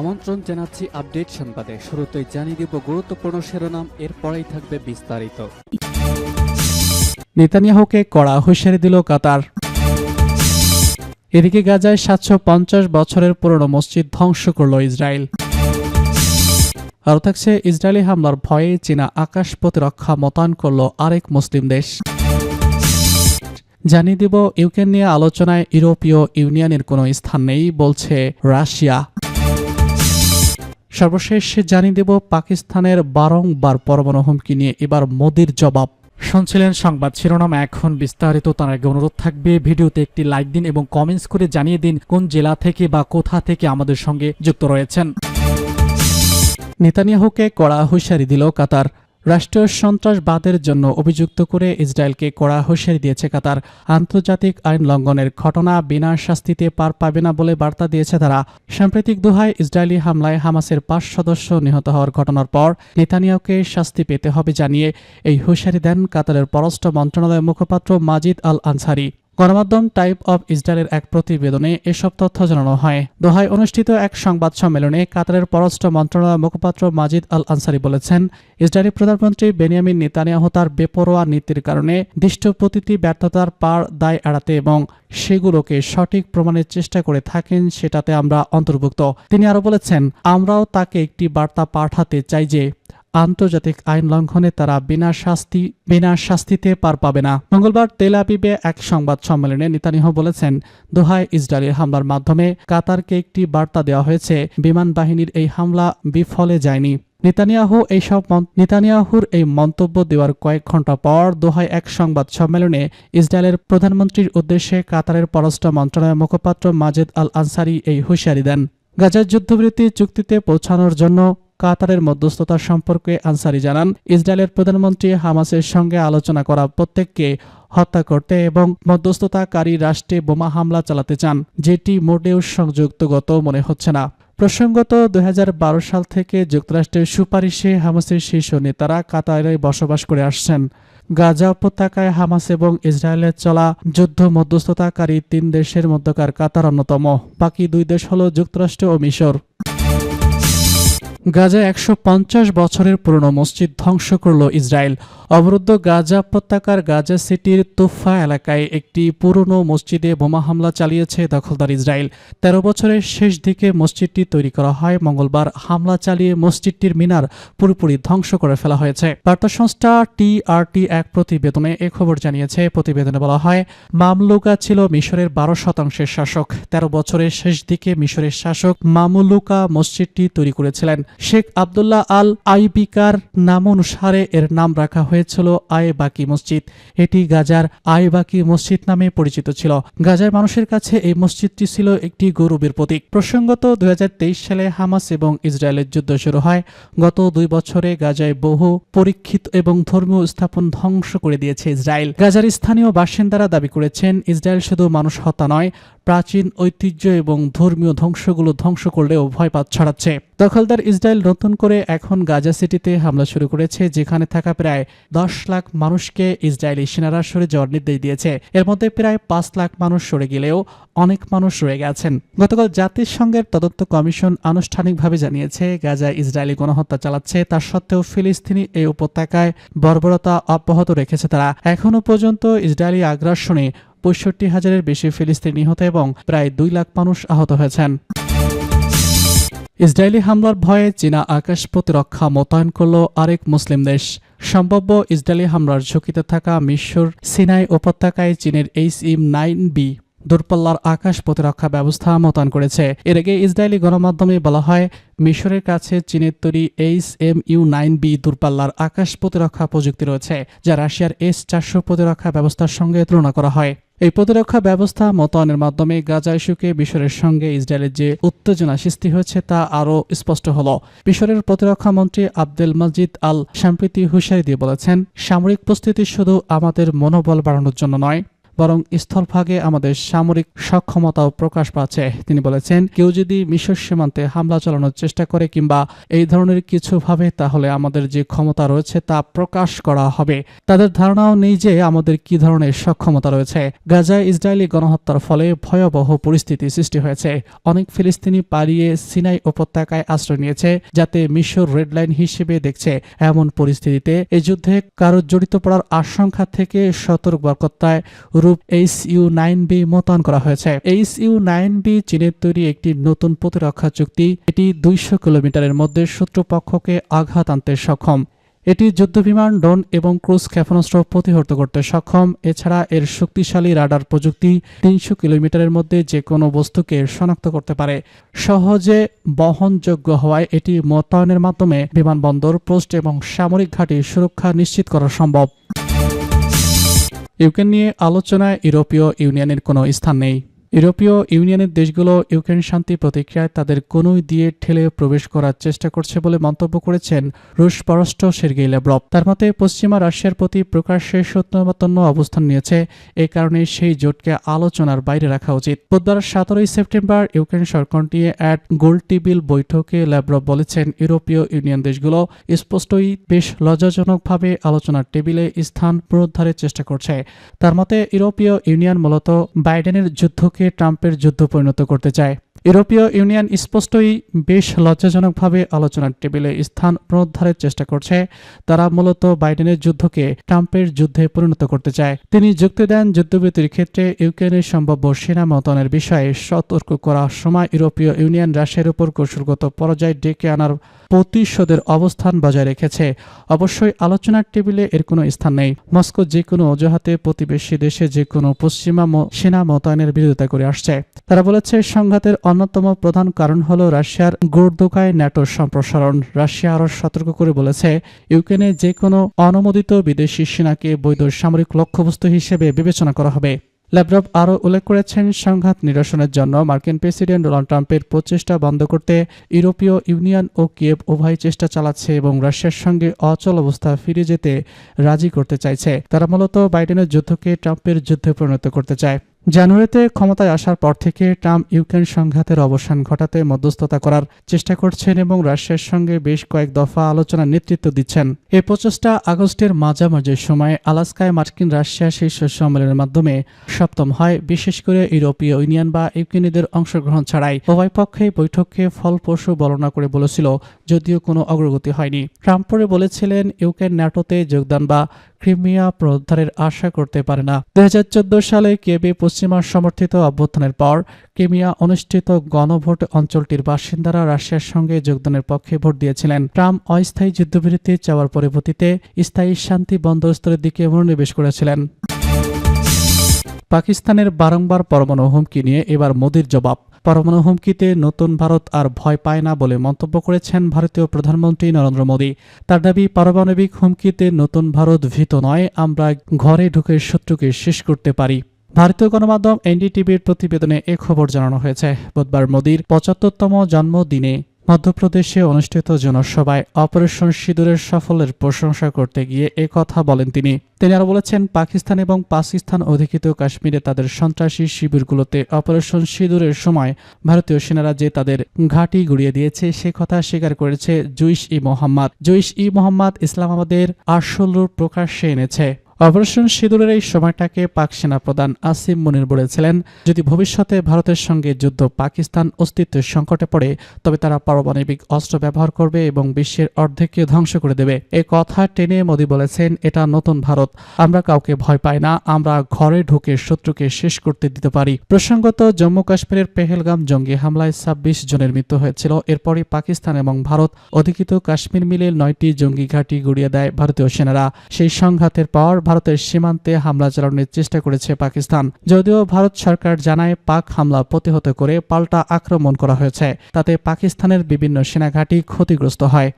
আমন্ত্রণ জানাচ্ছি আপডেট সংবাদে। শুরুতেই জানিয়ে দিব গুরুত্বপূর্ণ শিরোনাম, এরপরেই থাকবে বিস্তারিত। নেতানিয়াহুকে কড়া হুঁশিয়ারি দিল কাতার। এদিকে গাজায় সাতশো পঞ্চাশ বছরের পুরনো মসজিদ ধ্বংস করল ইসরায়েল। আরও থাকছে ইসরায়েলি হামলার ভয়ে চীনা আকাশ প্রতিরক্ষা মোতায়েন করল আরেক মুসলিম দেশ। জানিয়ে দিব ইউক্রেন নিয়ে আলোচনায় ইউরোপীয় ইউনিয়নের কোনো স্থান নেই, বলছে রাশিয়া। সর্বশেষ জানিয়ে দেব, পাকিস্তানের বারংবার পরমাণু হুমকি নিয়ে এবার মোদির জবাব। শুনছিলেন সংবাদ শিরোনাম, এখন বিস্তারিত। তার আগে অনুরোধ থাকবে, ভিডিওতে একটি লাইক দিন এবং কমেন্টস করে জানিয়ে দিন কোন জেলা থেকে বা কোথা থেকে আমাদের সঙ্গে যুক্ত রয়েছেন। নেতানিয়াহুকে কড়া হুঁশিয়ারি দিল কাতার। রাষ্ট্রীয় সন্ত্রাসবাদের জন্য অভিযুক্ত করে ইসরায়েলকে কড়া হুঁশিয়ারি দিয়েছে কাতার। আন্তর্জাতিক আইন লঙ্ঘনের ঘটনা বিনা শাস্তিতে পার পাবে না বলে বার্তা দিয়েছে তারা। সাম্প্রতিক দোহায় ইসরায়েলি হামলায় হামাসের পাঁচ সদস্য নিহত হওয়ার ঘটনার পর নেতানিয়াকে শাস্তি পেতে হবে জানিয়ে এই হুঁশিয়ারি দেন কাতারের পররাষ্ট্র মন্ত্রণালয়ের মুখপাত্র মাজিদ আল আনসারি গণমাধ্যম টাইপ অব ইসরায়েলের এক প্রতিবেদনে এসব তথ্য জানানো হয়। দোহায় অনুষ্ঠিত এক সংবাদ সম্মেলনে কাতারের পররাষ্ট্র মন্ত্রণালয়ের মুখপাত্র মাজিদ আল আনসারি বলেছেন, ইসরায়েলি প্রধানমন্ত্রী বেনিয়ামিন নেতানিয়াহু তার বেপরোয়া নীতির কারণে দৃষ্ট প্রতিটি ব্যর্থতার পার দায় এড়াতে এবং সেগুলোকে সঠিক প্রমাণের চেষ্টা করে থাকেন, সেটাতে আমরা অন্তর্ভুক্ত। তিনি আরও বলেছেন, আমরাও তাকে একটি বার্তা পাঠাতে চাই যে আন্তর্জাতিক আইন লঙ্ঘনে তারা বিনা শাস্তি, বিনা শাস্তিতে পার পাবে না। মঙ্গলবার তেল আবিবে এক সংবাদ সম্মেলনে নেতানিয়াহু বলেছেন, দোহায় ইসরায়েলের হামলার মাধ্যমে কাতারকে একটি বার্তা দেওয়া হয়েছে, বিমান বাহিনীর এই হামলা বিফলে যায়নি। নেতানিয়াহু এইসব নেতানিয়াহুর এই মন্তব্য দেওয়ার কয়েক ঘণ্টা পর দোহায় এক সংবাদ সম্মেলনে ইসরায়েলের প্রধানমন্ত্রীর উদ্দেশ্যে কাতারের পররাষ্ট্র মন্ত্রণালয়ের মুখপাত্র মাজেদ আল আনসারি এই হুঁশিয়ারি দেন। গাজার যুদ্ধবিরতি চুক্তিতে পৌঁছানোর জন্য কাতারের মধ্যস্থতা সম্পর্কে আনসারি জানান, ইসরায়েলের প্রধানমন্ত্রী হামাসের সঙ্গে আলোচনা করা প্রত্যেককে হত্যা করতে এবং মধ্যস্থতাকারী রাষ্ট্রে বোমা হামলা চালাতে চান, যেটি মোটেও সংযুক্তগত মনে হচ্ছে না। প্রসঙ্গত দু হাজার বারো সাল থেকে যুক্তরাষ্ট্রের সুপারিশে হামাসের শীর্ষ নেতারা কাতারে বসবাস করে আসছেন। গাজা উপত্যকায় হামাস এবং ইসরায়েলের চলা যুদ্ধ মধ্যস্থতাকারী তিন দেশের মধ্যকার কাতার অন্যতম। বাকি দুই দেশ হল যুক্তরাষ্ট্র ও মিশর। গাজায় একশো পঞ্চাশ বছরের পুরনো মসজিদ ধ্বংস করল ইসরায়েল। অবরুদ্ধ গাজা উপত্যকার গাজা সিটির তুফা এলাকায় একটি পুরনো মসজিদে বোমা হামলা চালিয়েছে দখলদার ইসরায়েল। তেরো বছরের শেষ দিকে মসজিদটি তৈরি করা হয়। মঙ্গলবার হামলা চালিয়ে মসজিদটির মিনার পুরোপুরি ধ্বংস করে ফেলা হয়েছে। বার্তা সংস্থা টিআরটি এক প্রতিবেদনে এ খবর জানিয়েছে। প্রতিবেদনে বলা হয়, মামলুকা ছিল মিশরের বারো শতাংশের শাসক। তেরো বছরের শেষ দিকে মিশরের শাসক মামুলুকা মসজিদটি তৈরি করেছিলেন। শেখ আবদুল্লাহ আল আইবিকার নাম অনুসারে এর নাম রাখা হয়েছিল আয়বাকি মসজিদ। এটি গাজার আয়বাকি মসজিদ নামে পরিচিত ছিল। গাজার মানুষের কাছে এই মসজিদটি ছিল একটি গৌরবের প্রতীক। প্রসঙ্গত দুই হাজার তেইশ সালে হামাস এবং ইসরায়েলের যুদ্ধ শুরু হয়। গত দুই বছরে গাজায় বহু পরীক্ষিত এবং ধর্মীয় স্থাপন ধ্বংস করে দিয়েছে ইসরায়েল। গাজার স্থানীয় বাসিন্দারা দাবি করেছেন, ইসরায়েল শুধু মানুষ হত্যা নয় প্রাচীন ঐতিহ্য এবং ধর্মীয় ধ্বংসগুলো ধ্বংস করলেও ভয়পাত ছড়াচ্ছে। দখলদার ইসরায়েল নতুন করে এখন গাজা সিটিতে হামলা শুরু করেছে, যেখানে থাকা প্রায় দশ লাখ মানুষকে ইসরায়েলি সেনারা সরে যাওয়ার নির্দেশ দিয়েছে। এর মধ্যে প্রায় পাঁচ লাখ মানুষ সরে গেলেও অনেক মানুষ রয়ে গেছেন। গতকাল জাতিসংঘের তদন্ত কমিশন আনুষ্ঠানিকভাবে জানিয়েছে, গাজা ইসরায়েলি গণহত্যা চালাচ্ছে, তা সত্ত্বেও ফিলিস্তিনি এই উপত্যকায় বর্বরতা অব্যাহত রেখেছে তারা। এখনও পর্যন্ত ইসরায়েলি আগ্রাসনে পঁয়ষট্টি হাজারের বেশি ফিলিস্তিনি নিহত এবং প্রায় দুই লাখ মানুষ আহত হয়েছেন। ইসরায়েলি হামলার ভয়ে চীনা আকাশ প্রতিরক্ষা মোতায়েন করল আরেক মুসলিম দেশ। সম্ভাব্য ইসরায়েলি হামলার ঝুঁকিতে থাকা মিশর, সিনাই উপত্যকায় চীনের এইচ ইম নাইন বি দূরপাল্লার আকাশ প্রতিরক্ষা ব্যবস্থা মোতায়েন করেছে। এর আগে ইসরায়েলি গণমাধ্যমে বলা হয়, মিশরের কাছে চীনের তৈরি H M U nine B দূরপাল্লার আকাশ প্রতিরক্ষা প্রযুক্তি রয়েছে, যা রাশিয়ার এস চারশো প্রতিরক্ষা ব্যবস্থার সঙ্গে তুলনা করা হয়। এই প্রতিরক্ষা ব্যবস্থা মোতায়েনের মাধ্যমে গাজা ইস্যুকে মিশরের সঙ্গে ইসরায়েলের যে উত্তেজনা সৃষ্টি হয়েছে তা আরও স্পষ্ট হল। মিশরের প্রতিরক্ষা মন্ত্রী আব্দুল মজিদ আল সাম্প্রীতি হুসাইদি বলেছেন, সামরিক প্রস্তুতি শুধু আমাদের মনোবল বাড়ানোর জন্য নয় বরং স্থলভাগে আমাদের সামরিক সক্ষমতাও প্রকাশ পাচ্ছে। তিনি বলেছেন, কেউ যদি মিশর সীমান্তে হামলা চালানোর চেষ্টা করে কিংবা এই ধরনের কিছু ভাবে, তাহলে আমাদের যে ক্ষমতা রয়েছে তা প্রকাশ করা হবে। তাদের ধারণাও নেই যে আমাদের কি ধরনের সক্ষমতা রয়েছে। গাজায় ইসরায়েলি গণহত্যার ফলে ভয়াবহ পরিস্থিতি সৃষ্টি হয়েছে। অনেক ফিলিস্তিনি পালিয়ে সিনাই উপত্যকায় আশ্রয় নিয়েছে, যাতে মিশর রেডলাইন হিসেবে দেখছে এমন পরিস্থিতিতে। এই যুদ্ধে কারও জড়িত পড়ার আশঙ্কা থেকে সতর্কবার্তায় রূপ এইচ ইউ নাইন বি মোতায়েন করা হয়েছে। এইচ ইউ নাইন বি চীনের তৈরি একটি নতুন প্রতিরক্ষা চুক্তি। এটি দুইশো কিলোমিটারের মধ্যে শত্রুপক্ষকে আঘাত আনতে সক্ষম। এটি যুদ্ধবিমান, ড্রোন এবং ক্রুজ ক্ষেপণাস্ত্র প্রতিহত করতে সক্ষম। এছাড়া এর শক্তিশালী রাডার প্রযুক্তি তিনশো কিলোমিটারের মধ্যে যে কোনো বস্তুকে শনাক্ত করতে পারে। সহজে বহনযোগ্য হওয়ায় এটি মোতায়েনের মাধ্যমে বিমানবন্দর, পোস্ট এবং সামরিক ঘাঁটি সুরক্ষা নিশ্চিত করা সম্ভব। ইউক্রেন নিয়ে আলোচনায় ইউরোপীয় ইউনিয়নের কোনো স্থান নেই। ইউরোপীয় ইউনিয়নের দেশগুলো ইউক্রেন শান্তি প্রতিক্রিয়ায় তাদের কোনোই দিয়ে ঠেলে প্রবেশ করার চেষ্টা করছে বলে মন্তব্য করেছেন রুশ পররাষ্ট্র সের্গেই ল্যাব্রভ তার মতে, পশ্চিমা রাশিয়ার প্রতি প্রকাশ্যে সত্যমাতন্য অবস্থান নিয়েছে। এ কারণে সেই জোটকে আলোচনার বাইরে রাখা উচিত। বুধবার সতেরোই সেপ্টেম্বর ইউক্রেন সরকার নিয়ে অ্যাট গোল্ডটিবিল বৈঠকে ল্যাব্রভ বলেছেন ইউরোপীয় ইউনিয়ন দেশগুলো স্পষ্টই বেশ লজ্জাজনকভাবে আলোচনার টেবিলে স্থান পুনরুদ্ধারের চেষ্টা করছে। তার মতে, ইউরোপীয় ইউনিয়ন মূলত বাইডেনের যুদ্ধকে ট্রাম্পের যুদ্ধ পরিণত করতে চায়। ইউরোপীয় ইউনিয়ন স্পষ্টই বেশ লজ্জাজনকভাবে আলোচনার টেবিলে স্থান পুনরুদ্ধারের চেষ্টা করছে। তারা মূলত বাইডেনের যুদ্ধকে ট্রাম্পের যুদ্ধে পরিণত করতে চায়। তিনি যুক্তি দেন যুদ্ধবিরতির ক্ষেত্রে ইউক্রেনের সম্ভাব্য সেনা মোতায়েনের বিষয়ে সতর্ক করার সময় ইউরোপীয় ইউনিয়ন রাশিয়ার উপর কৌশলগত পরাজয় ডেকে আনার প্রতিশোধের অবস্থান বজায় রেখেছে। অবশ্যই আলোচনার টেবিলে এর কোনো স্থান নেই। মস্কো যে কোনো অজুহাতে প্রতিবেশী দেশে যে কোনো পশ্চিমা সেনা মোতায়েনের বিরোধিতা করে আসছে। তারা বলেছে সংঘাতের অন্যতম প্রধান কারণ হল রাশিয়ার গোর্দোকায় ন্যাটোর সম্প্রসারণ। রাশিয়া আরও সতর্ক করে বলেছে, ইউক্রেনে যে কোনো অনুমোদিত বিদেশি সেনাকে বৈধ সামরিক লক্ষ্যবস্তু হিসেবে বিবেচনা করা হবে। ল্যাব্রভ আরও উল্লেখ করেছেন, সংঘাত নিরসনের জন্য মার্কিন প্রেসিডেন্ট ডোনাল্ড ট্রাম্পের প্রচেষ্টা বন্ধ করতে ইউরোপীয় ইউনিয়ন ও কিয়েভ উভয় চেষ্টা চালাচ্ছে এবং রাশিয়ার সঙ্গে অচল অবস্থা ফিরে যেতে রাজি করতে চাইছে। তারা মূলত বাইডেনের যুদ্ধকে ট্রাম্পের যুদ্ধে পরিণত করতে চায়। জানুয়ারিতে ক্ষমতায় আসার পর থেকে ট্রাম্প ইউক্রেন সংঘাতের অবসান ঘটাতে মধ্যস্থতা করার চেষ্টা করছেন এবং রাশিয়ার সঙ্গে বেশ কয়েক দফা আলোচনার নেতৃত্ব দিচ্ছেন। এই প্রচেষ্টা আগস্টের মাঝামাঝি সময়ে আলাস্কায় মার্কিন রাশিয়া শীর্ষ সম্মেলনের মাধ্যমে সপ্তম হয়। বিশেষ করে ইউরোপীয় ইউনিয়ন বা ইউক্রেনীদের অংশগ্রহণ ছাড়াই উভয় পক্ষে বৈঠককে ফলপ্রসূ বর্ণনা করে বলেছিল, যদিও কোনো অগ্রগতি হয়নি। ট্রাম্প পরে বলেছিলেন, ইউক্রেন ন্যাটোতে যোগদান বা ক্রিমিয়া পুনরুদ্ধারের আশা করতে পারে না। দু হাজার চোদ্দ সালে কেবে পশ্চিমা সমর্থিত অভ্যুত্থানের পর ক্রিমিয়া অনুষ্ঠিত গণভোট অঞ্চলটির বাসিন্দারা রাশিয়ার সঙ্গে যোগদানের পক্ষে ভোট দিয়েছিলেন। ট্রাম্প অস্থায়ী যুদ্ধবিরতি চাওয়ার পরিবর্তিতে স্থায়ী শান্তি বন্দোবস্তরের দিকে মনোনিবেশ করেছিলেন। পাকিস্তানের বারংবার পরমাণু হুমকি নিয়ে এবার মোদির জবাব। পরমাণু হুমকিতে নতুন ভারত আর ভয় পায় না বলে মন্তব্য করেছেন ভারতীয় প্রধানমন্ত্রী নরেন্দ্র মোদী। তার দাবি, পারমাণবিক হুমকিতে নতুন ভারত ভীত নয়, আমরা ঘরে ঢুকে শত্রুকে শেষ করতে পারি। ভারতীয় গণমাধ্যম এনডিটিভির প্রতিবেদনে এ খবর জানানো হয়েছে। বুধবার মোদীর পঁচাত্তরতম জন্মদিনে মধ্যপ্রদেশে অনুষ্ঠিত জনসভায় অপারেশন সিঁদুরের সাফল্যের প্রশংসা করতে গিয়ে এ কথা বলেন তিনি। তিনি আরও বলেছেন, পাকিস্তান এবং পাকিস্তান অধিকৃত কাশ্মীরে তাদের সন্ত্রাসী শিবিরগুলোতে অপারেশন সিঁদুরের সময় ভারতীয় সেনারা যে তাদের ঘাঁটি গুড়িয়ে দিয়েছে, সে কথা স্বীকার করেছে জুইশ ই মোহাম্মদ। জুইশ ই মোহাম্মদ ইসলামাবাদের আসল রূপ প্রকাশ্যে এনেছে। অপারেশন সিঁদুরের এই সময়টাকে পাক সেনা প্রধান আসিম মুনির বলেছিলেন, যদি ভবিষ্যতে ভারতের সঙ্গে যুদ্ধ পাকিস্তান অস্তিত্বের সংকটে পড়ে, তবে তারা পারমাণবিক অস্ত্র ব্যবহার করবে এবং বিশ্বের অর্ধেককে ধ্বংস করে দেবে। এ কথা টেনে মোদী বলেছেন, এটা নতুন ভারত, আমরা কাউকে ভয় পাই না, আমরা ঘরে ঢুকে শত্রুকে শেষ করতে দিতে পারি। প্রসঙ্গত, জম্মু কাশ্মীরের পেহেলগাম জঙ্গি হামলায় ছাব্বিশ জনের মৃত্যু হয়েছিল। এরপরই পাকিস্তান এবং ভারত অধিকৃত কাশ্মীর মিলে নয়টি জঙ্গি ঘাঁটি গুড়িয়ে দেয় ভারতীয় সেনারা। সেই সংঘাতের পর ভারতের সীমান্তে হামলা চালানোর চেষ্টা করেছে পাকিস্তান। যদিও ভারত সরকার জানায়, পাক হামলা প্রতিহত করে পাল্টা আক্রমণ করা হয়েছে। তাতে পাকিস্তানের বিভিন্ন সেনাঘাঁটি ক্ষতিগ্রস্ত হয়।